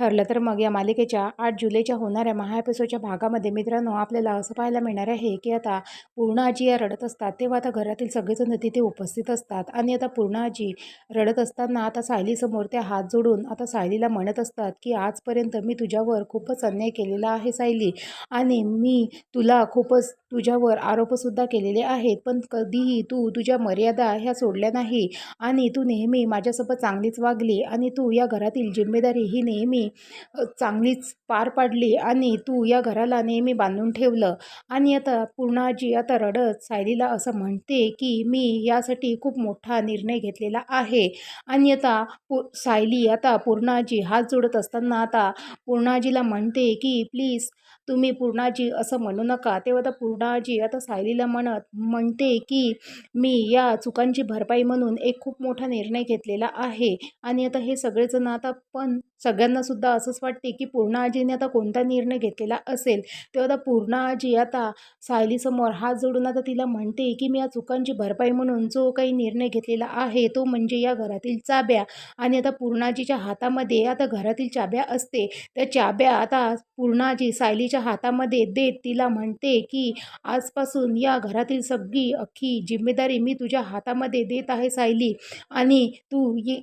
ठरलं तर मग या मालिकेच्या आठ जुलैच्या होणाऱ्या महाएपिसोडच्या भागामध्ये मित्रांनो आपल्याला असं पाहायला मिळणार आहे की आता पूर्ण आजी या रडत असतात तेव्हा आता घरातील सगळेजण तिथे उपस्थित असतात. आणि आता पूर्ण आजी रडत असताना आता सायलीसमोर त्या हात जोडून आता सायलीला म्हणत असतात की आजपर्यंत मी तुझ्यावर खूपच अन्याय केलेला आहे सायली. आणि मी तुला खूपच तुझ्यावर आरोपसुद्धा केलेले आहेत पण कधीही तू तुझ्या मर्यादा ह्या सोडल्या नाही. आणि तू नेहमी माझ्यासोबत चांगलीच वागली. आणि तू या घरातील जिम्मेदारी ही नेहमी चांगलीच पार पाडली आणि तू या घराला नेहमी बांधून ठेवलं. आणि आता पूर्णाजी आता रडत सायलीला असं म्हणते की मी यासाठी खूप मोठा निर्णय घेतलेला आहे. आणि आता पु सायली आता पूर्णाजी हात जोडत असताना आता पूर्णाजीला म्हणते की प्लीज तुम्ही पूर्णाजी असं म्हणू नका. तेव्हा आता पूर्णाजी आता सायलीला म्हणत म्हणते की मी या चुकांची भरपाई म्हणून एक खूप मोठा निर्णय घेतलेला आहे. आणि आता हे सगळेजण आता पण सगळ्यांना सुद्धा असंच वाटते की पूर्ण आजीने आता कोणता निर्णय घेतलेला असेल? तेव्हा आता पूर्ण आजी आता सायलीसमोर हात जोडून आता तिला म्हणते की मी या चुकांची भरपाई म्हणून जो काही निर्णय घेतलेला आहे तो म्हणजे या घरातील चाब्या. आणि आता पूर्णाजीच्या हातामध्ये आता घरातील चाब्या असते. त्या चाब्या आता पूर्णाजी सायलीच्या हातामध्ये देत तिला म्हणते की आजपासून या घरातील सगळी अख्खी जिम्मेदारी मी तुझ्या हातामध्ये देत आहे सायली. आणि तू ये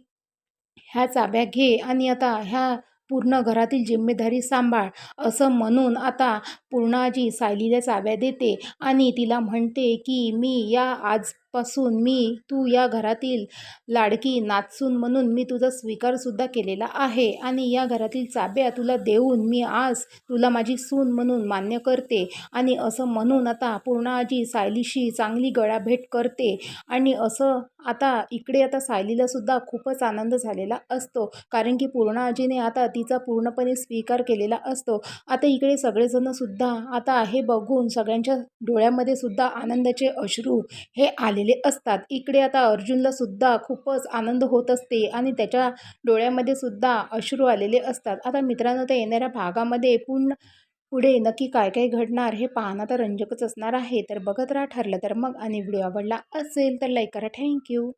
ह्या चाब्या घे. आणि आता ह्या पूर्ण घरातील जिम्मेदारी सांभाळ असं म्हणून आता पूर्णाजी सायलीला चाव्या देते आणि तिला म्हणते की मी या आज पासून मी तू या घरातील लाडकी नाचून म्हणून मी तुझा स्वीकारसुद्धा केलेला आहे आणि या घरातील चाब्या तुला देऊन मी आज तुला माझी सून म्हणून मान्य करते आणि असं म्हणून आता पूर्णाजी सायलीशी चांगली गळाभेट करते आणि असं आता इकडे आता सायलीलासुद्धा खूपच आनंद झालेला असतो. कारण की पूर्ण आजीने आता तिचा पूर्णपणे स्वीकार केलेला असतो. आता इकडे सगळेजणसुद्धा आता हे बघून सगळ्यांच्या डोळ्यामध्ये सुद्धा आनंदाचे अश्रू हे आले आलेले असतात. इकडे आता अर्जुनला सुद्धा खूपच आनंद होत असते आणि त्याच्या डोळ्यामध्ये सुद्धा अश्रू आलेले असतात. आता मित्रांनो त्या येणाऱ्या भागामध्ये पूर्ण पुढे नक्की काय काय घडणार हे पाहणं तर रंजकच असणार आहे. तर बघत राहा ठरलं तर मग. आणि व्हिडिओ आवडला असेल तर लाईक करा. थँक्यू.